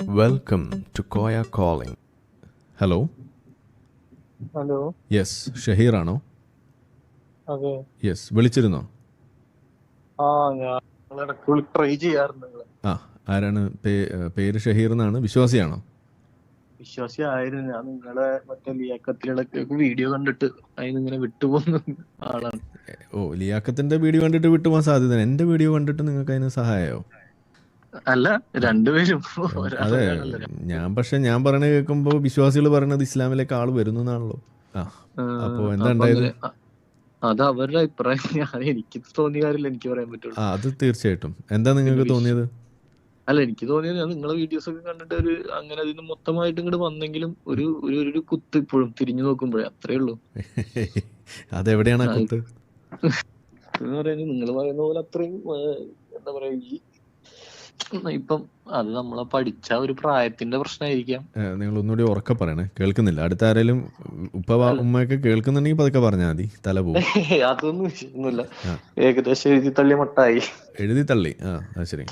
Welcome to Koya calling hello hello yes Shaheer ആണോ? Yes വിളിച്ചിരുന്നോ? Try ചെയ്യാറുണ്ട് ആ ആരാണ് പേര് ഷഹീർ എന്നാണ്? വിശ്വാസിയാണോ? വിശ്വാസിയായിരുന്നു. ഞാൻ നിങ്ങളെ മറ്റേ ലിയാക്കത്തിലൊക്കെ വീഡിയോ കണ്ടിട്ട് അതിന് ഇങ്ങനെ വിട്ടുപോകുന്ന ആളാണ്. ഓ ലിയാക്കത്തിന്റെ വീഡിയോ കണ്ടിട്ട് വിട്ടുപോകാൻ സാധ്യത എന്റെ വീഡിയോ കണ്ടിട്ട് നിങ്ങൾക്ക് അതിന് സഹായമോ അല്ല രണ്ടുപേരും അതെ. ഞാൻ പക്ഷെ ഞാൻ പറയണ കേൾക്കുമ്പോ വിശ്വാസികൾ പറയണത് ഇസ്ലാമിലേക്ക് ആൾ വരുന്നു എന്നാണല്ലോ അപ്പൊ എന്താ ഉണ്ടായത്? അത് അവരുടെ അഭിപ്രായം. എനിക്ക് തോന്നിയ കാര്യമില്ല എനിക്ക് പറയാൻ പറ്റുള്ളൂ. അത് തീർച്ചയായിട്ടും. എന്താ നിങ്ങൾക്ക് തോന്നിയത്? അല്ല എനിക്ക് തോന്നിയത് ഞാൻ നിങ്ങളെ വീഡിയോസ് ഒക്കെ കണ്ടിട്ട് ഒരു അങ്ങനെ അതിന് മൊത്തമായിട്ട് ഇങ്ങോട്ട് വന്നെങ്കിലും ഒരു ഒരു ഒരു കുത്ത് ഇപ്പോഴും തിരിഞ്ഞു നോക്കുമ്പോഴേ അത്രേ ഉള്ളൂ. അതെവിടെയാണ് കുത്ത്? എന്ന് പറയുന്നത് നിങ്ങൾ പറയുന്ന പോലെ അത്രയും എന്താ പറയാ ഈ ഇപ്പം അത് നമ്മളെ പഠിച്ച ഒരു പ്രായത്തിന്റെ പ്രശ്നമായിരിക്കാം നിങ്ങൾ ഒന്നുകൂടി ഉറക്കെ പറയണേ. കേൾക്കുന്നില്ല. അടുത്ത ആരെങ്കിലും ഉപ്പ ഉമ്മയൊക്കെ കേൾക്കുന്നുണ്ടെങ്കിൽ പതുക്കെ പറഞ്ഞാൽ മതി. തല പോകും അതൊന്നും വിഷയമൊന്നുമില്ല. ഏകദേശം എഴുതി തള്ളി മട്ടായി. എഴുതി തള്ളി. ആ ശരി.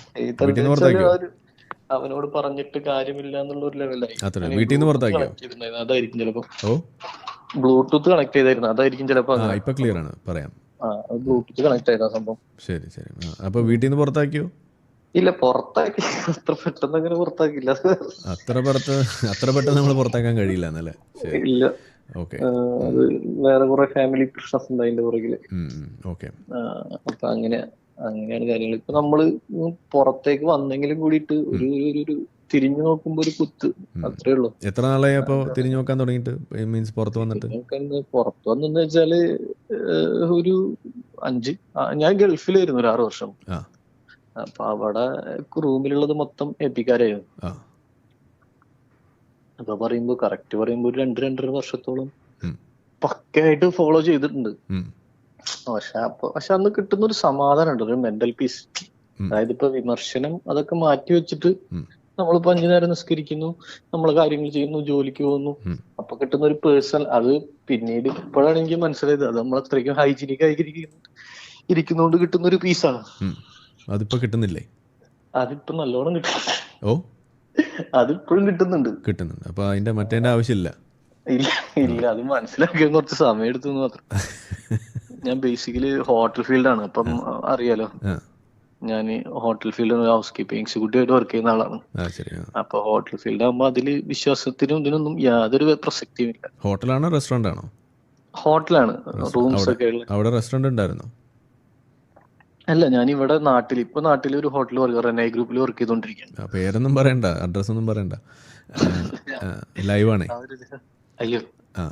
അവനോട് പറഞ്ഞിട്ട് കാര്യമില്ല എന്നുള്ള ഒരു ലെവലായി അത്രേ. വീട്ടിൽ നിന്ന് പുറത്താക്കിയോ? അതായിരിക്കും ചിലപ്പോ. ബ്ലൂടൂത്ത് കണക്ട് ചെയ്തായിരുന്നു. അതായിരിക്കും ചിലപ്പോ ഇപ്പൊ ക്ലിയർ ആണ്. പറയാം. ബ്ലൂടൂത്ത് കണക്ട് ചെയ്ത സംഭവം. ശരി ശരി. അപ്പൊ വീട്ടിൽ നിന്ന് പുറത്താക്കിയോ? ഇല്ല പുറത്താക്കി. അത്ര പെട്ടെന്ന് അങ്ങനെ പുറത്താക്കില്ല അത്ര പുറത്ത് അത്ര പെട്ടെന്ന് നമ്മൾ പുറത്താക്കാൻ കഴിയില്ല എന്നല്ലേ ഇല്ല. ഓക്കെ. അത് വേറെ കുറെ ഫാമിലി പ്രശ്നസ് ഉണ്ട് അതിന്റെ പുറകിൽ. ഓക്കെ. അപ്പൊ അങ്ങനെ അങ്ങനെയാണ് കാര്യങ്ങൾ ഇപ്പൊ നമ്മൾ പുറത്തേക്ക് വന്നെങ്കിലും കൂടിയിട്ട് ഒരു ഒരു- തിരിഞ്ഞു നോക്കുമ്പോ ഒരു കുത്ത്. അത്രേ ഉള്ളൂ. എത്ര നാളായി അപ്പൊ തിരിഞ്ഞു നോക്കാൻ തുടങ്ങിയിട്ട്? മീൻസ് പുറത്ത് വന്നിട്ട്? പുറത്ത് വന്നെന്ന് വെച്ചാൽ ഒരു അഞ്ച് ഞാൻ ഗൾഫിലായിരുന്നു ഒരു ആറ് വർഷം. അപ്പൊ അവിടെ റൂമിലുള്ളത് മൊത്തം എപ്പിക്കാരായിരുന്നു അപ്പൊ പറയുമ്പോ കറക്റ്റ് പറയുമ്പോ ഒരു രണ്ട് രണ്ടര വർഷത്തോളം പക്കയായിട്ട് ഫോളോ ചെയ്തിട്ടുണ്ട്. പക്ഷെ അപ്പൊ പക്ഷെ അന്ന് കിട്ടുന്ന ഒരു സമാധാനം ഉണ്ട് ഒരു മെന്റൽ പീസ് അതായത് ഇപ്പൊ വിമർശനം അതൊക്കെ മാറ്റി വെച്ചിട്ട്. നമ്മളിപ്പോ അഞ്ചു നേരം നിസ്കരിക്കുന്നു നമ്മൾ കാര്യങ്ങൾ ചെയ്യുന്നു ജോലിക്ക് പോകുന്നു. അപ്പൊ കിട്ടുന്ന ഒരു പേഴ്സണൽ അത് പിന്നീട് ഇപ്പോഴാണ് എനിക്ക് മനസ്സിലായത് അത് നമ്മൾ അത്രയ്ക്കും ഹൈജീനിക് ആയി ഇരിക്കുന്നോണ്ട് കിട്ടുന്ന ഒരു പീസാണ്. അതിപ്പോ കിട്ടുന്നില്ലേ? അതിപ്പോ നല്ലോണം കിട്ടും ഓ? അതിപ്പോഴും കിട്ടുന്നുണ്ട്. കിട്ടുന്നുണ്ട്. അപ്പൊ അതിന്റെ മറ്റേന്റെ ആവശ്യമില്ല. ഇല്ല ഇല്ല. അത് മനസ്സിലാക്കാൻ കുറച്ച് സമയം എടുത്തു മാത്രം. ഞാൻ ബേസിക്കലി ഹോട്ടൽ ഫീൽഡാണ് അപ്പം അറിയാലോ. ഞാൻ ഹോട്ടൽ ഫീൽഡിൽ ഹൗസ് കീപ്പിംഗ് എക്സിക്യൂട്ടീവ് ആയിട്ട് വർക്ക് ചെയ്യുന്ന ആളാണ്. അപ്പൊ ഹോട്ടൽ ഫീൽഡ് ആകുമ്പോൾ അതിൽ വിശ്വാസത്തിനും ഇതിനൊന്നും യാതൊരു പ്രസക്തിയും ഇല്ല ഹോട്ടലാണോ റെസ്റ്റോറന്റ് ആണോ? ഹോട്ടലാണ്. റൂംസ് ഒക്കെ ഉള്ളത് അവിടെ റെസ്റ്റോറന്റ് ഉണ്ടായിരുന്നോ? അല്ല ഞാൻ ഇവിടെ നാട്ടിൽ ഇപ്പൊ നാട്ടിൽ ഒരു ഹോട്ടൽ വർക്ക് റെനൈ ഗ്രൂപ്പിൽ വർക്ക് ചെയ്തോണ്ടിരിക്കുകയാണ് പേരൊന്നും പറയണ്ട അഡ്രസ് ഒന്നും പറയണ്ട. ലൈവ് ആണേ. അയ്യോ. ആ.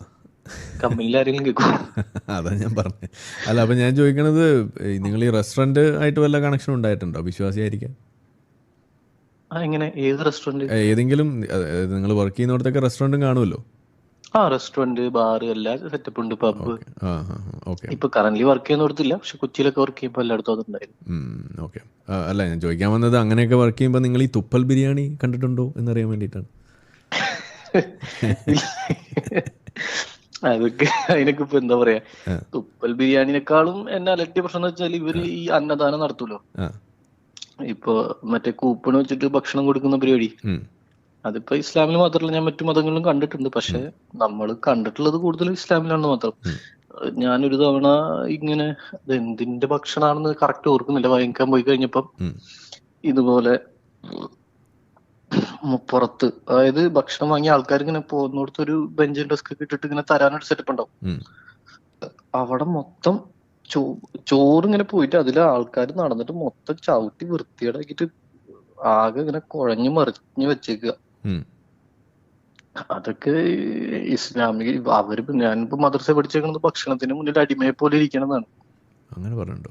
അതാ ഞാൻ പറഞ്ഞത് അല്ല അപ്പൊ ഞാൻ ചോദിക്കണത് നിങ്ങൾ ഈ റെസ്റ്റോറന്റ് ആയിട്ട് വല്ല കണക്ഷൻ ഉണ്ടായിട്ടുണ്ടോ? വിശ്വാസിയായിരിക്കാൻ ഏത് റെസ്റ്റോറന്റ് ഏതെങ്കിലും നിങ്ങൾ വർക്ക് ചെയ്യുന്നിടത്തൊക്കെ റെസ്റ്റോറന്റും കാണുമല്ലോ. ആ റെസ്റ്റോറന്റ് ബാർ എല്ലാ സെറ്റപ്പ് ഉണ്ട് പബ് ഇപ്പൊ കറന്റ് വർക്ക് ചെയ്യുന്ന കൊടുത്തില്ല പക്ഷെ കൊച്ചിയിലൊക്കെ വർക്ക് ചെയ്യുമ്പോൾ എല്ലായിടത്തും അതുണ്ടായിരുന്നു. ഓക്കെ അല്ല ഞാൻ ചോദിക്കാൻ വന്നത് അങ്ങനെയൊക്കെ വർക്ക് ചെയ്യുമ്പോൾ നിങ്ങൾ ഈ തുപ്പൽ ബിരിയാണി കണ്ടിട്ടുണ്ടോ എന്നറിയാൻ വേണ്ടിയിട്ടാണ്. അതൊക്കെ അതിനൊക്കെ ഇപ്പൊ എന്താ പറയാ. തുപ്പൽ ബിരിയാണിനെക്കാളും എന്നെ അലട്ടിയ പ്രശ്നം എന്ന് വെച്ചാൽ ഇവർ ഈ അന്നദാനം നടത്തൂലോ? ഇപ്പൊ മറ്റേ കൂപ്പൺ വെച്ചിട്ട് ഭക്ഷണം കൊടുക്കുന്ന പരിപാടി. അതിപ്പോ ഇസ്ലാമിൽ മാത്രമല്ല ഞാൻ മറ്റു മതങ്ങളിലും കണ്ടിട്ടുണ്ട് പക്ഷെ നമ്മൾ കണ്ടിട്ടുള്ളത് കൂടുതലും ഇസ്ലാമിലാണ് മാത്രം. ഞാനൊരു തവണ ഇങ്ങനെ എന്തിന്റെ ഭക്ഷണമാണെന്ന് കറക്റ്റ് ഓർക്കുന്നില്ല വാങ്ങിക്കാൻ പോയി കഴിഞ്ഞപ്പം ഇതുപോലെ പുറത്ത് അതായത് ഭക്ഷണം വാങ്ങിയ ആൾക്കാർ ഇങ്ങനെ പോകുന്നിടത്ത് ഒരു ബെഞ്ചും ഡെസ്ക് ഒക്കെ ഇട്ടിട്ട് ഇങ്ങനെ തരാനൊരു സെറ്റപ്പ് ഉണ്ടാവും. അവിടെ മൊത്തം ചോ ചോറ് ഇങ്ങനെ പോയിട്ട് അതിൽ ആൾക്കാർ നടന്നിട്ട് മൊത്തം ചവിട്ടി വൃത്തികേടാക്കിയിട്ട് ആകെ ഇങ്ങനെ കുഴഞ്ഞു മറിഞ്ഞു വെച്ചേക്കുക. അതൊക്കെ ഇസ്ലാമിക അവർ ഞാനിപ്പോ മദ്രസ പഠിച്ചേക്കുന്നത് ഭക്ഷണത്തിന് മുന്നിൽ അടിമയെ പോലെ ഇരിക്കണതാണ്. അങ്ങനെ പറഞ്ഞിട്ടുണ്ടോ?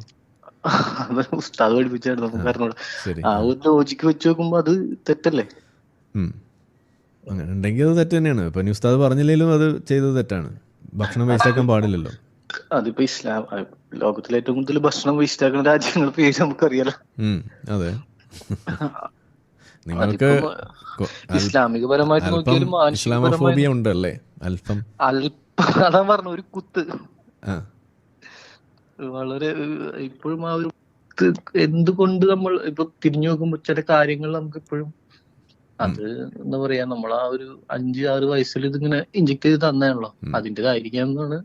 അത് ഉസ്താദ് പഠിപ്പിച്ചായിരുന്നു നമുക്ക് അറിഞ്ഞൂടാ. ശരി. ആ ഒരു ലോജിക്ക് വെച്ച് നോക്കുമ്പോ അത് തെറ്റല്ലേ. അങ്ങനെ ഉണ്ടെങ്കിൽ അത് തെറ്റ് തന്നെയാണ്. ഇപ്പൊ ഉസ്താദ് പറഞ്ഞില്ലെങ്കിലും അത് ചെയ്തത് തെറ്റാണ്. ഭക്ഷണം വേസ്റ്റ് ആക്കാൻ പാടില്ലല്ലോ. അതിപ്പോ ഇസ്ലാം ലോകത്തിലേറ്റവും ലോകത്തിലെ ഏറ്റവും കൂടുതൽ ഭക്ഷണം വേസ്റ്റ് ആക്കുന്ന രാജ്യങ്ങളുടെ പേര് നമുക്കറിയാലോ. അതെ. നിങ്ങൾക്ക് ഇസ്ലാമികപരമായിട്ട് നോക്കിയാലും ഇസ്ലാമോഫോബിയ ഉണ്ടല്ലേ? അല്പം അതാ പറഞ്ഞു ഒരു കുത്ത്. വളരെ ഇപ്പോഴും ആ ഒരു എന്തുകൊണ്ട് നമ്മൾ ഇപ്പൊ തിരിഞ്ഞു നോക്കുമ്പോ ചില കാര്യങ്ങൾ നമുക്ക് ഇപ്പോഴും അത് എന്താ പറയാ നമ്മൾ ആ ഒരു അഞ്ച് ആറ് വയസ്സിൽ ഇതിങ്ങനെ ഇഞ്ചക്ട് ചെയ്ത് തന്നെയാണല്ലോ. അതിന്റെതായിരിക്കാം എന്നാണ്.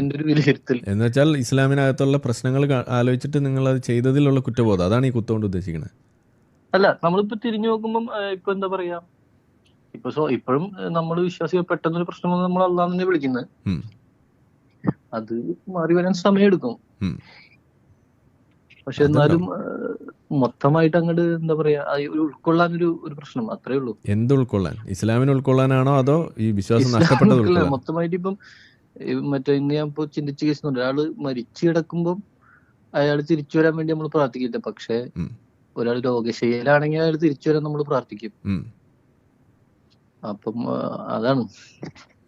എന്റെ ഒരു വിലയിരുത്തൽ. എന്ന് വെച്ചാൽ ഇസ്ലാമിനകത്തുള്ള പ്രശ്നങ്ങൾ ആലോചിച്ചിട്ട് നിങ്ങൾ അത് ചെയ്തതിലുള്ള കുറ്റബോധം. അതാണ് ഈ കുത്തുകൊണ്ട് ഉദ്ദേശിക്കുന്നത് അല്ല നമ്മളിപ്പോ തിരിഞ്ഞു നോക്കുമ്പോൾ ഇപ്പൊ എന്താ പറയാ? ഇപ്പൊ സോ ഇപ്പോഴും നമ്മൾ വിശ്വാസികൾ പെട്ടെന്നൊരു പ്രശ്നം വന്ന് നമ്മൾ അള്ളാന്ന് തന്നെ വിളിക്കുന്നത് അത് മാറി വരാൻ സമയമെടുക്കും. പക്ഷെ എന്നാലും മൊത്തമായിട്ട് അങ്ങോട്ട് എന്താ പറയാ ഒരു ഉൾക്കൊള്ളാൻ ഒരു ഒരു പ്രശ്നം അത്രേ ഉള്ളൂ. എന്ത് ഉൾക്കൊള്ളാൻ? ഇസ്ലാമിന് ഉൾക്കൊള്ളാനാണോ അതോ ഈ വിശ്വാസം നഷ്ടപ്പെട്ടത് മൊത്തമായിട്ട് ഇപ്പം മറ്റേ ഇന്ന് ഞാൻ ഇപ്പൊ ചിന്തിച്ചു കേസുന്നുണ്ട് ഒരാൾ മരിച്ചു കിടക്കുമ്പോൾ അയാൾ തിരിച്ചു വരാൻ വേണ്ടി നമ്മൾ പ്രാർത്ഥിക്കില്ല പക്ഷെ. ഒരാൾ രോഗശൈലാണെങ്കിൽ അയാൾ തിരിച്ചു വരാൻ നമ്മൾ പ്രാർത്ഥിക്കും. അപ്പം അതാണ്.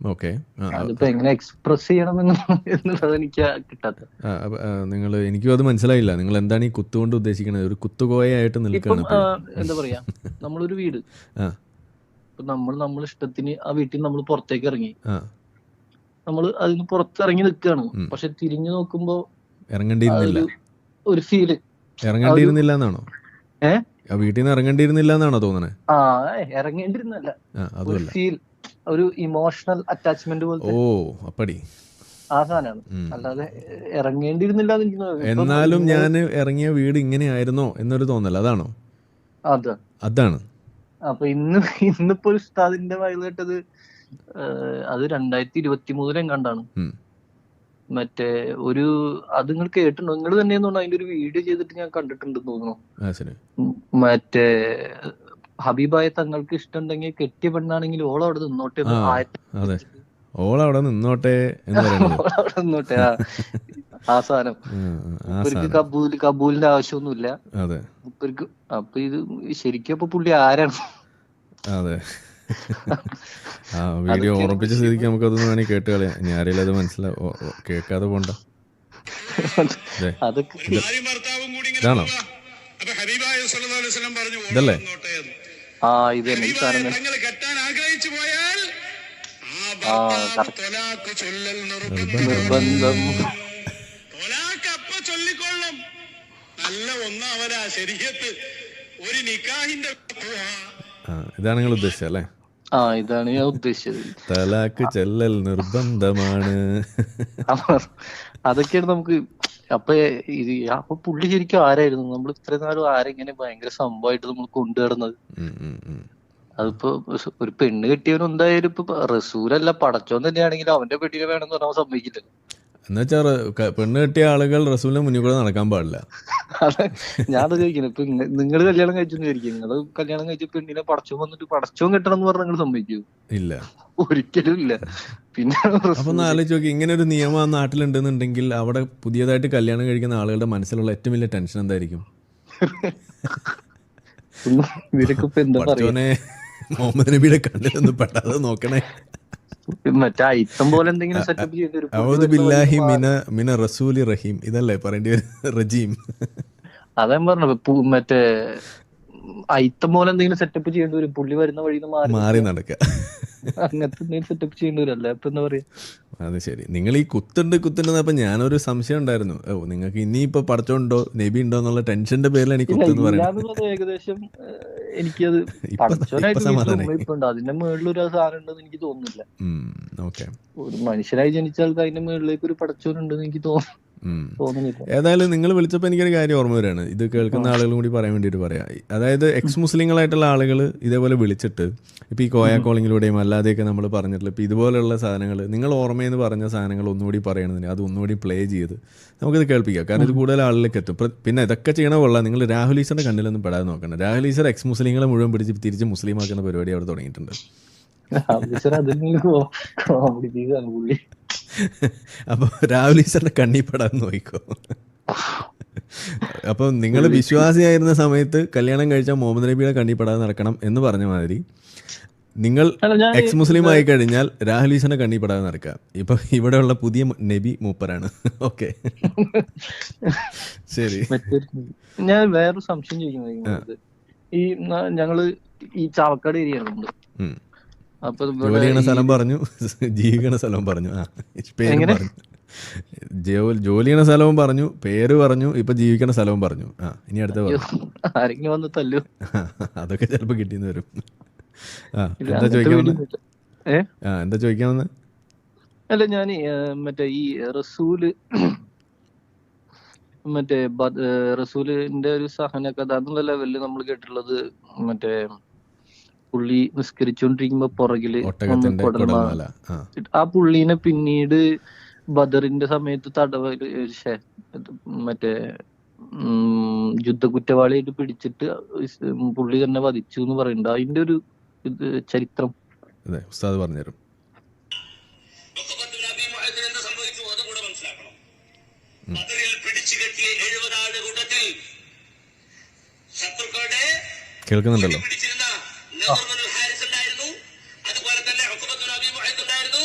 ഓക്കെ. അതിപ്പോ എങ്ങനെ എക്സ്പ്രസ് ചെയ്യണം എന്നുള്ളത് എനിക്ക് കിട്ടാത്ത. ആ, നിങ്ങൾ എനിക്കും അത് മനസ്സിലായില്ല. നിങ്ങൾ എന്താണ് ഈ കുത്തുകൊണ്ട് ഉദ്ദേശിക്കുന്നത് ഒരു കുത്തുകോയായിട്ട് നിൽക്കുന്നത്. എന്താ പറയാ? നമ്മളൊരു വീട്. നമ്മൾ നമ്മൾ ഇഷ്ടത്തിന് ആ വീട്ടിൽ നമ്മൾ പുറത്തേക്ക് ഇറങ്ങി. നമ്മൾ അതിന് പുറത്തിറങ്ങി നിൽക്കുകയാണ്. പക്ഷെ തിരിഞ്ഞു നോക്കുമ്പോ ഇറങ്ങേണ്ടിയിരുന്നില്ല. ഒരു ഫീൽ ഇറങ്ങേണ്ടിയിരുന്നില്ല എന്നാണോ? വീട്ടിൽ നിന്ന് ഇറങ്ങേണ്ടിയിരുന്നില്ല എന്നാണോ തോന്നുന്നത് ആ ഇറങ്ങേണ്ടിരുന്നല്ല അതുമല്ല. ഫീൽ ഒരു ഇമോഷണൽ അറ്റാച്ച്മെന്റ് പോലെ ഓ അപ്പടി. ആ സാധനമാണ് അല്ലാതെ ഇറങ്ങേണ്ടിയിരുന്നില്ല. എന്നാലും ഞാൻ ഇറങ്ങിയ വീട് ഇങ്ങനെയായിരുന്നോ എന്നൊരു തോന്നൽ അതാണോ? അത്. അതാണ്. അപ്പൊ ഇന്ന് ഇന്നിപ്പോ ഉസ്താദിന്റെ വായിൽ കേട്ടത് അത് രണ്ടായിരത്തി ഇരുപത്തി മൂന്നിലും കണ്ടാണ്. മറ്റേ ഒരു അത് നിങ്ങൾ കേട്ടിട്ടുണ്ടോ? നിങ്ങൾ തന്നെ തോന്നുന്നു അതിന്റെ ഒരു വീഡിയോ ചെയ്തിട്ട് ഞാൻ കണ്ടിട്ടുണ്ടെന്ന് തോന്നുന്നു. മറ്റേ ഹബീബായ തങ്ങൾക്ക് ഇഷ്ടമുണ്ടെങ്കിൽ കെട്ടിയ പെണ്ണാണെങ്കിൽ ഓൾ അവിടെ നിന്നോട്ടെ ഓൾ അവിടെ നിന്നോട്ടെ അവിടെ നിന്നോട്ടെ. ആ. സാധനം. ഇവർക്ക് കബൂൽ കബൂലിന്റെ ആവശ്യമൊന്നുമില്ല. ഇവർക്ക് അപ്പൊ ഇത് ശരിക്കും അപ്പൊ പുള്ളി ആരാണ്? അതെ. ആ വീഡിയോ ഓർമ്മിപ്പിച്ച സ്ഥിതിക്ക് നമുക്കതൊന്നും വേണമെങ്കിൽ കേട്ട് കളയാം. ഇനി ആരെങ്കിലും അത് മനസ്സിലാവും കേൾക്കാതെ പോണ്ട. ഇതാണോ? ഹബീബായ സല്ലല്ലാഹു അലൈഹി വസല്ലം പറഞ്ഞു "ഓളെ ഇതല്ലേ? നിർബന്ധം. ചൊല്ലിക്കൊള്ളും. നല്ല ഒരു നിക്കാഹിന്റെ ഇതാണ് നിങ്ങൾ ഉദ്ദേശിച്ചത് അല്ലേ? ആ ഇതാണ് ഞാൻ ഉദ്ദേശിച്ചത്. തലാക്ക് ചെല്ലൽ നിർബന്ധമാണ്. അതൊക്കെയാണ് നമുക്ക് അപ്പൊ ഇത് അപ്പൊ പുള്ളി ശരിക്കും ആരായിരുന്നു? നമ്മൾ ഇത്രയും നാളും ആരെങ്ങനെ ഭയങ്കര സംഭവമായിട്ട് നമ്മൾ കൊണ്ടുവരുന്നത്. അതിപ്പോ ഒരു പെണ്ണ് കെട്ടിയവൻ എന്തായാലും ഇപ്പൊ റസൂലല്ല പടച്ചോൻ തന്നെയാണെങ്കിൽ അവന്റെ പെട്ടിയിൽ വേണമെന്ന് പറഞ്ഞാൽ സമ്മതിക്കില്ല എന്നുവെച്ചാൽ പെണ്ണ് കെട്ടിയ ആളുകൾ റസൂലിന്റെ മുന്നിൽ കൂടെ നടക്കാൻ പാടില്ല. ഞാൻ ഞാനത് ചോദിക്കുന്നത് ഇപ്പൊ നിങ്ങൾ കല്യാണം കഴിച്ചെന്ന് വിചാരിക്കും നിങ്ങൾ കല്യാണം കഴിച്ച പെണ്ണിനെ പടച്ചോ വന്നിട്ട് പടച്ചോ കെട്ടണം എന്ന് പറഞ്ഞാൽ നിങ്ങൾ സമ്മതിക്കൂ ഇല്ല. ഒരിക്കലും ഇല്ല. പിന്നെ അപ്പൊ ആലോചിച്ച് നോക്കി. ഇങ്ങനെ ഒരു നിയമം ആ നാട്ടിലുണ്ടെന്നുണ്ടെങ്കിൽ അവിടെ പുതിയതായിട്ട് കല്യാണം കഴിക്കുന്ന ആളുകളുടെ മനസ്സിലുള്ള ഏറ്റവും വലിയ ടെൻഷൻ എന്തായിരിക്കും? ഇവരൊക്കെ ഇപ്പൊ എന്താ പറയുക മുഹമ്മദ് നബിയുടെ കണ്ണിലൊന്നും പെട്ടാതെ നോക്കണേ. റഹീം. ഇതല്ലേ പറയേണ്ടി റജീം. അതാ പറഞ്ഞത് മറ്റേ അയിത്തം പോലെ എന്തെങ്കിലും സെറ്റപ്പ് ചെയ്യേണ്ടി വരും പുള്ളി വരുന്ന വഴി മാറി നടക്കുക. അങ്ങനത്തെ എന്തെങ്കിലും സെറ്റപ്പ് ചെയ്യേണ്ടി വരും അല്ല ഇപ്പൊ എന്താ പറയാ? അത് ശരി. നിങ്ങൾ ഈ കുത്തുണ്ട് കുത്തുണ്ട് അപ്പൊ ഞാനൊരു സംശയം ഉണ്ടായിരുന്നു. ഓ നിങ്ങൾക്ക് ഇനിയിപ്പോ പടച്ചോണ്ടോ നബി ഉണ്ടോ എന്നുള്ള ടെൻഷന്റെ പേരിൽ എനിക്ക് കുത്തെന്ന് പറയുന്നത്. ഏകദേശം എനിക്കത് അതിന്റെ ഒരു സാധനം ഉണ്ടെന്ന് എനിക്ക് തോന്നുന്നില്ല. ഒരു മനുഷ്യനായി ജനിച്ച ആൾക്ക് അതിന്റെ മുകളിലേക്ക് ഒരു പടച്ചോനുണ്ടെന്ന് എനിക്ക് തോന്നു തോന്നുന്നില്ല ഏതായാലും നിങ്ങൾ വിളിച്ചപ്പോൾ എനിക്കൊരു കാര്യം ഓർമ്മ വരികയാണ്. ഇത് കേൾക്കുന്ന ആളുകളും കൂടി പറയാൻ വേണ്ടിയിട്ട് പറയാം. അതായത് എക്സ് മുസ്ലിങ്ങളായിട്ടുള്ള ആളുകൾ ഇതേപോലെ വിളിച്ചിട്ട് ഇപ്പോൾ ഈ കോയ കോളിങ്ങിലൂടെയും അല്ലാതെയൊക്കെ നമ്മൾ പറഞ്ഞിട്ടുള്ള ഇപ്പോൾ ഇതുപോലെയുള്ള സാധനങ്ങൾ നിങ്ങൾ ഓർമ്മയെന്ന് പറഞ്ഞ സാധനങ്ങൾ ഒന്നുകൂടി പറയണതിന് അത് ഒന്നുകൂടി പ്ലേ ചെയ്ത് നമുക്കിത് കേൾപ്പിക്കാം. കാരണം ഇത് കൂടുതൽ ആളിലേക്ക് എത്തും. പിന്നെ ഇതൊക്കെ ചെയ്യണ കൊള്ളാം. നിങ്ങൾ രാഹുൽ ഈശ്വറിന്റെ കണ്ണിലൊന്നും പെടാതെ നോക്കണം രാഹുൽ ഈശ്വർ എക്സ് മുസ്ലിങ്ങളെ മുഴുവൻ പിടിച്ച് തിരിച്ച് മുസ്ലിമാക്കുന്ന പരിപാടി അവിടെ തുടങ്ങിയിട്ടുണ്ട്. ആവശ്യം അതിൽ കോമഡി പീസാണ് പുള്ളി. അപ്പോൾ രാഹുൽ ഈശ്വറിന്റെ കണ്ണിപ്പടാൻ നോക്കിക്കോ. അപ്പോൾ നിങ്ങൾ വിശ്വാസിയായിരുന്ന സമയത്ത് കല്യാണം കഴിച്ച മുഹമ്മദ് നബിയുടെ കണ്ണിപ്പടാതെ നടക്കണം എന്ന് പറഞ്ഞ മാതിരി നിങ്ങൾ എക്സ് മുസ്ലിം ആയി കഴിഞ്ഞാൽ രാഹുൽ ഈശ്വറിനെ കണ്ണിപ്പടാതെ നടക്കാം നടക്കുക. ഇപ്പൊ ഇവിടെയുള്ള പുതിയ നബി മൂപ്പരാണ്. ഓക്കെ. ശരി. ഞാൻ വേറൊരു സംശയം ചോദിക്കുന്നത് ഈ ഞങ്ങൾ ഈ ചാവക്കാട് ഏരിയ ഉണ്ട്. അപ്പൊ ജോലി ഇവിടെ ചെയ്യണ സ്ഥലം പറഞ്ഞു. ജീവിക്കണ സ്ഥലം പറഞ്ഞു. ആ പേരും പറഞ്ഞു. ജോലി ചെയ്യണ സ്ഥലവും പറഞ്ഞു പേര് പറഞ്ഞു ഇപ്പൊ ജീവിക്കണ സ്ഥലവും പറഞ്ഞു. ആ ഇനി അടുത്ത ആരെങ്കിലും വന്ന് തല്ലു. അതൊക്കെ ചെലപ്പോ കിട്ടിന്ന് വരും. ആ എന്താ ചോദിക്കാൻ ആ എന്താ ചോദിക്കാൻ വന്നത് അല്ല ഞാൻ മറ്റേ ഈ റസൂൽ മറ്റേ റസൂലിന്റെ ഒരു സഹന കഥ എന്നുള്ള ലെവലിൽ നമ്മൾ കേട്ടിട്ടുള്ളത് മറ്റേ പുള്ളി നിസ്കരിച്ചോണ്ടിരിക്കുമ്പോ പുറകിൽ കുടൽമാല ആ. പുള്ളീനെ പിന്നീട് ബദറിന്റെ സമയത്ത് തടവൽ മറ്റേ ഉം, യുദ്ധ കുറ്റവാളിയായിട്ട് പിടിച്ചിട്ട് പുള്ളി തന്നെ വധിച്ചു എന്ന് പറയുന്നുണ്ട്. അതിന്റെ ഒരു ചരിത്രം. അതെ ഉസ്താദ് പറഞ്ഞുതരും. കേൾക്കുന്നുണ്ടല്ലോ. ഹാരിസ് ഉണ്ടായിരുന്നു. അതുപോലെ തന്നെ ഉണ്ടായിരുന്നു.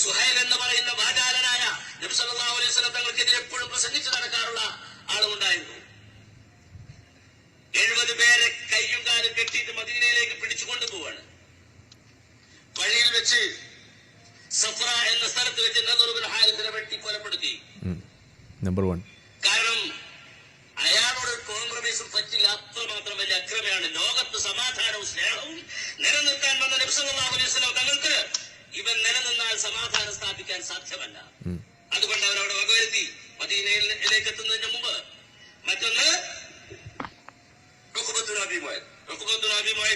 സുഹൈൽ എന്ന് പറയുന്ന വാചാലനായ നബി സല്ലല്ലാഹു അലൈഹി വസല്ലം തങ്ങൾക്കെതിരെ എപ്പോഴും പ്രസംഗിച്ചു നടക്കാറുള്ള ആളുമുണ്ടായിരുന്നു എഴുപത് പേരെ കയ്യും കാലും കെട്ടിയിട്ട് മദീനയിലേക്ക് പിടിച്ചു കൊണ്ടുപോവാണ്. വഴിയിൽ വെച്ച് സഫ്ര എന്ന സ്ഥലത്ത് വെച്ച് നദറുൽ ഹാരിസിനെ വെട്ടി കൊലപ്പെടുത്തി. നമ്പർ വൺ കോംപ്രമൈസും പറ്റില്ല അത്രമാത്രം വലിയ അക്രമയാണ്. ലോകത്ത് സമാധാനവും സ്നേഹവും നിലനിർത്താൻ വന്ന നബ്സല്ലാഹു അലൈഹി തങ്ങൾക്ക് ഇവൻ നിലനിന്നാൽ സമാധാനം സ്ഥാപിക്കാൻ സാധ്യമല്ല. അതുകൊണ്ട് അവരവിടെ വകവരുത്തി മദീനയിലേക്ക് എത്തുന്നതിന് മുമ്പ് മറ്റൊന്ന്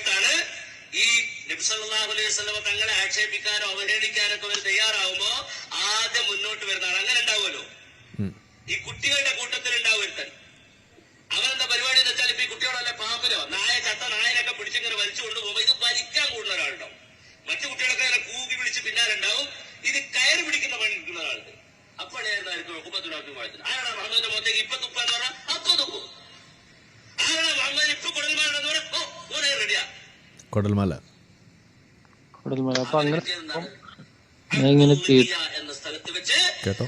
ാണ് ഈ നബ്സല്ലാഹു അലൈഹി സ്വലമ തങ്ങളെ ആക്ഷേപിക്കാനോ അവഹേളിക്കാനോ ഒക്കെ അവർ തയ്യാറാവുമ്പോ ആദ്യം മുന്നോട്ട് വരുന്നതാണ്. അങ്ങനെ ഉണ്ടാവുമല്ലോ. ഈ കുട്ടികളുടെ കൂട്ടത്തിൽ ഉണ്ടാവും ഒരുത്തൻ. മുപ്പത്തിനാക്കി മാറ്റി ആരാണ് മുഹമ്മദിന്റെ മുഖത്തേക്ക് ഇപ്പൊ തുപ്പാന്ന് പറഞ്ഞാൽ അപ്പൊ തുപ്പും. ആരാണ് മുഹമ്മദ് ഇപ്പൊ കൊടുൽമാണെന്ന് പറഞ്ഞാൽ ഓ ഓനെ റെഡിയാ. കൊടൽമല. കൊടൽമല. അപ്പൊ അങ്ങനെ ഞാൻ ഇങ്ങനെ എന്ന സ്ഥലത്ത് വെച്ച് കേട്ടോ?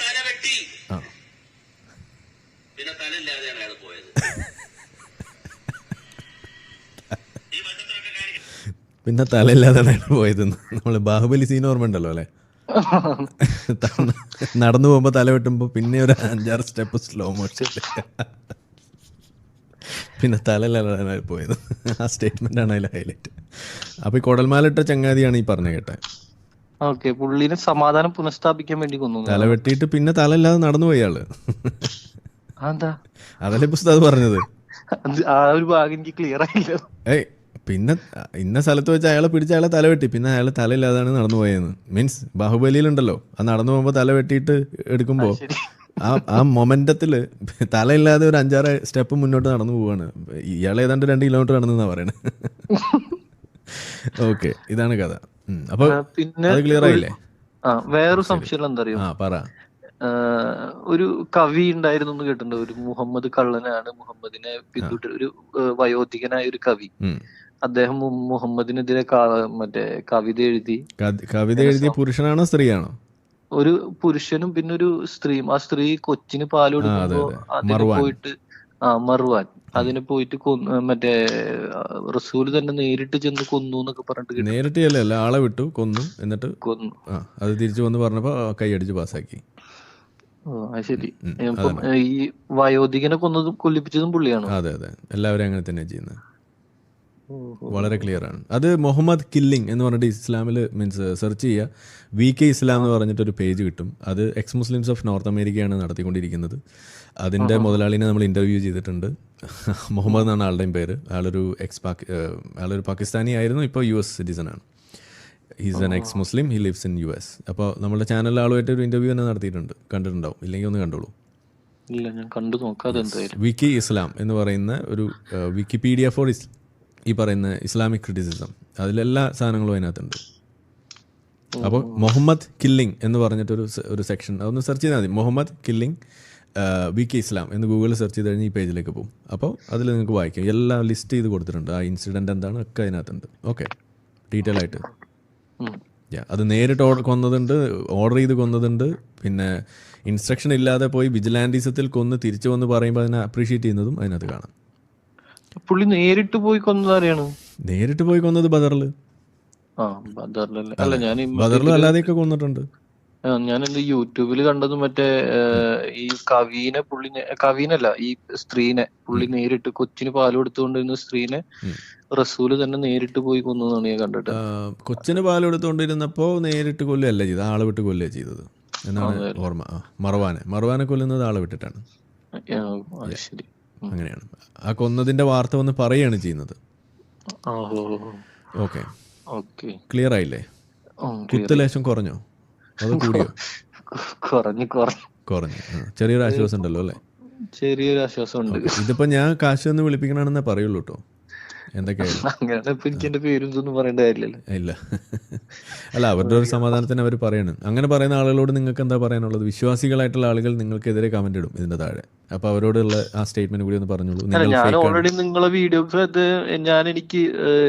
തല വെട്ടി. പിന്നെ തലയില്ലാതെയാണ് അയാൾ പോയത്. പിന്നെ തലയില്ലാതാണ് പോയതെന്ന്. നമ്മൾ ബാഹുബലി സീൻ ഓർമ്മ ഉണ്ടല്ലോ അല്ലേ? നടന്നു പോകുമ്പോ തല വെട്ടുമ്പോ പിന്നെ ഒരു അഞ്ചാറ് സ്റ്റെപ്പ് സ്ലോ മോഷൻ പിന്നെ തലയില്ലാതാണ് പോയത്. ആ സ്റ്റേറ്റ്മെന്റ് ആണ് അതിൽ ഹൈലൈറ്റ് അപ്പൊ ഈ കൊടൽമാലിട്ട ചങ്ങാതിയാണ് ഈ പറഞ്ഞു കേട്ടെ. ഓക്കെ പുള്ളിനെ സമാധാനം പുനഃസ്ഥാപിക്കാൻ വേണ്ടി കൊന്നു. തല വെട്ടിയിട്ട് പിന്നെ തലല്ലാതെ നടന്നു പോയി ആൾ. അതല്ലേ പുസ്തകം പറഞ്ഞത്? ആ ഒരു ഭാഗം എനിക്ക് ക്ലിയർ ആയില്ല. ഏയ് പിന്നെ ഇന്ന സ്ഥലത്ത് വെച്ച് അയാളെ പിടിച്ച് അയാളെ തല വെട്ടി. പിന്നെ അയാളെ തലയില്ലാതാണ് നടന്നു പോയെന്ന് മീൻസ് ബാഹുബലിയിലുണ്ടല്ലോ. ആ നടന്നു പോകുമ്പോൾ തല വെട്ടിയിട്ട് എടുക്കുമ്പോൾ ആ ആ മൊമെന്റത്തിൽ തലയില്ലാതെ ഒരു അഞ്ചാറ് സ്റ്റെപ്പ് മുന്നോട്ട് നടന്നു പോവാണ്. ഇയാൾ ഏതാണ്ട് രണ്ട് കിലോമീറ്റർ നടന്നെന്നാ പറയണേ. ഓക്കെ ഇതാണ് കഥ. അപ്പൊ പിന്നെ ക്ലിയർ ആയില്ലേ? ആ വേറൊരു സംശയം എന്താ അറിയോ ആ പറ. ഒരു കവി ഉണ്ടായിരുന്നു എന്ന് കേട്ടിട്ടുണ്ട്. ഒരു മുഹമ്മദ് കള്ളനാണ്. മുഹമ്മദിനെ പിന്തുടർ ഒരു വയോധികനായ ഒരു കവി. അദ്ദേഹം മുഹമ്മദിനെതിരെ മറ്റേ കവിത എഴുതി. കവിത എഴുതിയ പുരുഷനാണോ സ്ത്രീയാണോ? ഒരു പുരുഷനും പിന്നെ ഒരു സ്ത്രീയും ആ സ്ത്രീ കൊച്ചിന് പാൽ കൊടുക്കുമ്പോ അതെ. അതിന്. പോയിട്ട് ആ മറുവാൻ. അതിന് പോയിട്ട് മറ്റേ ആ, റസൂൽ തന്നെ നേരിട്ട് ചെന്ന് കൊന്നു എന്നൊക്കെ പറഞ്ഞിട്ട്. നേരിട്ട് അല്ല ആളെ വിട്ടു കൊന്നു എന്നിട്ട് കൊന്നു. അത് തിരിച്ചു വന്ന് പറഞ്ഞപ്പോൾ കൈയടിച്ച് പാസ്സാക്കി. ശരി. ഈ വയോധികനെ കൊന്നതും കൊല്ലിപ്പിച്ചതും പുള്ളിയാണ്? അതെ അതെ. എല്ലാവരും അങ്ങനെ തന്നെ ചെയ്യുന്നത്. വളരെ ക്ലിയർ ആണ് അത് മുഹമ്മദ് കില്ലിംഗ് എന്ന് പറഞ്ഞിട്ട് ഇസ്ലാമിൽ മീൻസ് സെർച്ച് ചെയ്യുക. വി കെ ഇസ്ലാം എന്ന് പറഞ്ഞിട്ട് ഒരു പേജ് കിട്ടും. അത് എക്സ് മുസ്ലിംസ് ഓഫ് നോർത്ത് അമേരിക്കയാണ് നടത്തിക്കൊണ്ടിരിക്കുന്നത്. അതിന്റെ മുതലാളിനെ നമ്മൾ ഇന്റർവ്യൂ ചെയ്തിട്ടുണ്ട്. മുഹമ്മദ് എന്നാണ് ആളുടെയും പേര്. ആളൊരു എക്സ് പാകി ആളൊരു പാകിസ്ഥാനി ആയിരുന്നു. ഇപ്പോൾ യു എസ് സിറ്റിസൺ ആണ്. He's an ex Muslim he lives in U S അപ്പോൾ നമ്മുടെ ചാനലിൽ ആളുമായിട്ട് ഒരു ഇന്റർവ്യൂ തന്നെ നടത്തിയിട്ടുണ്ട്. കണ്ടിട്ടുണ്ടാവും. ഇല്ലെങ്കിൽ ഒന്ന് കണ്ടോളൂ. ഇല്ല ഞാൻ കണ്ടു നോക്കാതെ എന്തായാലും വിക്കി ഇസ്ലാം എന്ന് പറയുന്ന ഒരു വിക്കിപീഡിയ ഫോർ ഇസ് ഈ പറയുന്ന ഇസ്ലാമിക് ക്രിറ്റിസിസം അതിലെല്ലാ സാധനങ്ങളും അതിനകത്തുണ്ട്. അപ്പോൾ മുഹമ്മദ് കില്ലിംഗ് എന്ന് പറഞ്ഞിട്ടൊരു ഒരു സെക്ഷൻ അതൊന്ന് സെർച്ച് ചെയ്താൽ മതി. Muhammad killing wiki Islam എന്ന് ഗൂഗിളിൽ സെർച്ച് ചെയ്ത് കഴിഞ്ഞാൽ ഈ പേജിലേക്ക് പോകും. അപ്പോൾ അതിൽ നിങ്ങൾക്ക് വായിക്കാം. എല്ലാം ലിസ്റ്റ് ചെയ്ത് കൊടുത്തിട്ടുണ്ട്. ആ ഇൻസിഡന്റ് എന്താണ് ഒക്കെ അതിനകത്തുണ്ട്. ഓക്കെ ഡീറ്റെയിൽ ആയിട്ട്. അത് നേരിട്ട് ഓർഡർ കൊന്നതുണ്ട് ഓർഡർ ചെയ്ത് കൊന്നതുണ്ട്. പിന്നെ ഇൻസ്ട്രക്ഷൻ ഇല്ലാതെ പോയി വിജിലാന്റിസത്തിൽ കൊന്ന് തിരിച്ചു വന്ന് പറയുമ്പോൾ അതിനെ അപ്രീഷിയേറ്റ് ചെയ്യുന്നതും അതിനകത്ത് കാണാം. പുള്ളി നേരിട്ട് പോയി കൊന്നത് ആരെയാണ്? നേരിട്ട് പോയി കൊന്നത് ബദറിൽ അല്ല ഞാൻ അല്ലാതെയൊക്കെ കൊന്നിട്ടുണ്ട്. ഞാൻ എന്റെ യൂട്യൂബിൽ കണ്ടത് മറ്റേ ഈ കവീനെ പുള്ളി കവീനല്ല ഈ സ്ത്രീനെ പുള്ളി നേരിട്ട് കൊച്ചിന് പാൽ കൊടുത്തുകൊണ്ടിരുന്ന സ്ത്രീനെ. റസൂൽ തന്നെ നേരിട്ട് പോയി കൊന്നതാണ് ഞാൻ കണ്ടിട്ട്. കൊച്ചിന് പാൽ കൊടുത്തുകൊണ്ടിരുന്നപ്പോ നേരിട്ട് കൊല്ലുകയല്ല ചെയ്തത് ആളെ വിട്ട് കൊല്ലുക ചെയ്തത്. എന്നാണ് ഓർമ്മ. മറവാനെ. മറവാനെ കൊല്ലുന്നത് ആളെ വിട്ടിട്ടാണ്. ശരി. അങ്ങനെയാണ് ആ കൊന്നതിന്റെ വാർത്ത വന്ന് പറയുകയാണ് ചെയ്യുന്നത്. ഓക്കെ. ക്ലിയർ ആയില്ലേ? കുത്തലേശം കുറഞ്ഞോ? അത് കൂടിയോ? കുറഞ്ഞു കുറഞ്ഞു. ചെറിയൊരു ആശ്വാസം ഉണ്ടല്ലോ അല്ലേ? ചെറിയൊരു ആശ്വാസം ഉണ്ട് ഇതിപ്പോൾ ഞാൻ കാശ് എന്ന് വിളിപ്പിക്കണമെന്നേ പറയുള്ളൂ കേട്ടോ എനിക്ക് എന്റെ പറയേണ്ട കാര്യമില്ലല്ലോ. ഇല്ല. അല്ല അവരുടെ ഒരു സമാധാനത്തിന് അവർ പറയണം. അങ്ങനെ പറയുന്ന ആളുകളോട് നിങ്ങൾക്ക് എന്താ പറയാനുള്ളത്? വിശ്വാസികളായിട്ടുള്ള ആളുകൾ നിങ്ങൾക്കെതിരെ കമന്റ് ഇടും ഇതിന്റെ താഴെ. അപ്പൊ അവരോടുള്ള ആ സ്റ്റേറ്റ്മെന്റ് കൂടി ഒന്ന് പറഞ്ഞോളൂ. ഞാൻ ഓൾറെഡി നിങ്ങളെ വീഡിയോസ് അത് ഞാൻ എനിക്ക്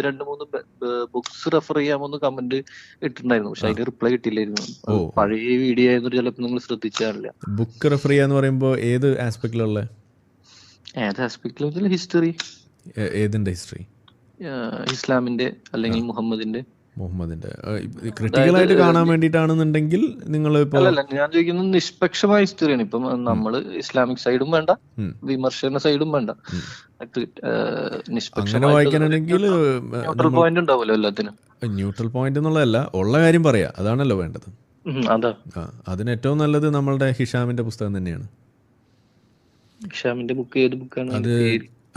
രണ്ട് മൂന്ന് ബുക്സ് റെഫർ ചെയ്യാമെന്ന് കമന്റ് ഇട്ടിട്ടുണ്ടായിരുന്നു. പക്ഷെ അതിന് റിപ്ലൈ കിട്ടില്ലായിരുന്നു പഴയ വീഡിയോ ആയിരുന്നു ചിലപ്പോൾ നിങ്ങൾ ശ്രദ്ധിച്ചാറില്ല. ബുക്ക് റെഫർ ചെയ്യാന്ന് പറയുമ്പോൾ ഏത് ആസ്പെക്റ്റിലുള്ള ഏത് ആസ്പെക്ടിലുള്ള ഹിസ്റ്ററി ഏതിന്റെ ഹിസ്റ്ററി ഇസ്ലാമിന്റെ അല്ലെങ്കിൽ മുഹമ്മദിന്റെ മുഹമ്മദിന്റെ ക്രിട്ടിക്കൽ ആയിട്ട് കാണാൻ വേണ്ടിട്ടാണെന്നുണ്ടെങ്കിൽ നിങ്ങൾ അല്ലല്ല ഞാൻ ചോദിക്കുന്നത് നിഷ്പക്ഷമായ ഹിസ്റ്ററിയാണ് ഇപ്പം നമ്മൾ ഇസ്ലാമിക് സൈഡും വേണ്ട വിമർശന സൈഡും വേണ്ട. വായിക്കാനാണെങ്കിൽ ന്യൂട്രൽ പോയിന്റ് ഉണ്ടാവുമല്ലോ എല്ലാത്തിനും. ന്യൂട്രൽ പോയിന്റ് എന്നുള്ളതല്ല ഉള്ള കാര്യം പറയാ. അതാണല്ലോ വേണ്ടത്. അതാ. അതിന് ഏറ്റവും നല്ലത് നമ്മളുടെ ഹിഷാമിന്റെ പുസ്തകം തന്നെയാണ്. ഹിഷാമിന്റെ ബുക്ക് ഏത് ബുക്കാണ് അത്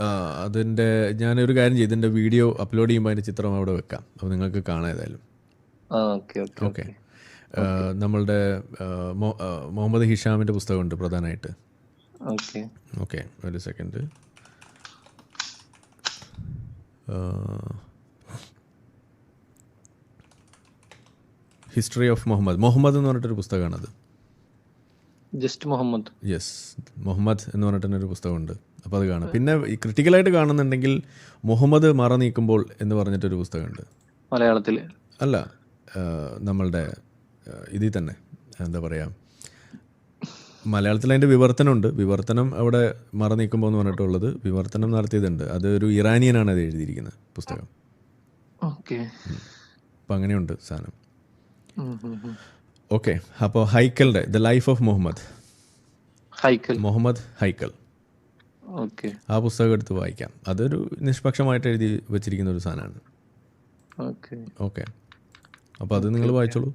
ആ, അതിന്റെ ഞാനൊരു കാര്യം ചെയ്തു. എന്റെ വീഡിയോ അപ്ലോഡ് ചെയ്യുമ്പോൾ അതിന്റെ ചിത്രം അവിടെ വെക്കാം. അപ്പോൾ നിങ്ങൾക്ക് കാണാം ഏതായാലും. ഓക്കെ നമ്മളുടെ മുഹമ്മദ് ഹിഷാമിന്റെ പുസ്തകമുണ്ട് പ്രധാനമായിട്ട്. ഓക്കെ. ഒരു second. History of Muhammad. Muhammad എന്ന് പറഞ്ഞിട്ടൊരു പുസ്തകമാണത്. ജസ്റ്റ് മുഹമ്മദ്. യെസ് മുഹമ്മദ് എന്ന് പറഞ്ഞിട്ട് ഒരു പുസ്തകമുണ്ട്. അപ്പോൾ അത് കാണാം. പിന്നെ ഈ ക്രിട്ടിക്കലായിട്ട് കാണുന്നുണ്ടെങ്കിൽ മുഹമ്മദ് മറ നീക്കുമ്പോൾ എന്ന് പറഞ്ഞിട്ടൊരു പുസ്തകമുണ്ട്. മലയാളത്തിൽ അല്ല നമ്മളുടെ ഇതിൽ തന്നെ എന്താ പറയുക മലയാളത്തിൽ അതിന്റെ വിവർത്തനമുണ്ട്. വിവർത്തനം അവിടെ മറ നീക്കുമ്പോൾ എന്ന് പറഞ്ഞിട്ടുള്ളത് വിവർത്തനം നടത്തിയതുണ്ട്. അത് ഒരു ഇറാനിയനാണ് അത് എഴുതിയിരിക്കുന്നത് പുസ്തകം. ഓക്കെ. അപ്പം അങ്ങനെയുണ്ട് സാധനം. ഓക്കെ. അപ്പോൾ ഹൈക്കലിന്റെ the life of Muhammad. Haikal. Muhammad Haikal. Okay. ആ പുസ്തകം എടുത്ത് വായിക്കാം. അതൊരു നിഷ്പക്ഷമായിട്ട് എഴുതി വെച്ചിരിക്കുന്ന ഒരു സാധനമാണ്. ഓക്കെ. അപ്പോൾ അത് നിങ്ങൾ വായിച്ചോളൂ.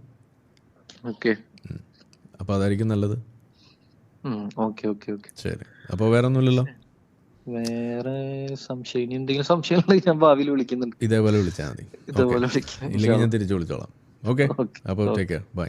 ഓക്കെ. അപ്പോൾ അതായിരിക്കും നല്ലത്. Okay okay okay. ശരി. അപ്പോൾ വേറെ ഒന്നുമില്ലല്ലോ വേറെ സംശയം. എന്തെങ്കിലും സംശയം ഉണ്ടെങ്കിൽ ഞാൻ ഭാവിയിൽ വിളിക്കുന്നുണ്ട്. ഇതേപോലെ വിളിച്ചാൽ മതി. ഇതേപോലെ വിളിക്കാം. ഇല്ലെങ്കിൽ ഞാൻ തിരിച്ചു വിളിച്ചോളാം. ഓക്കെ. അപ്പോൾ ടേക്ക് കെയർ. ബൈ.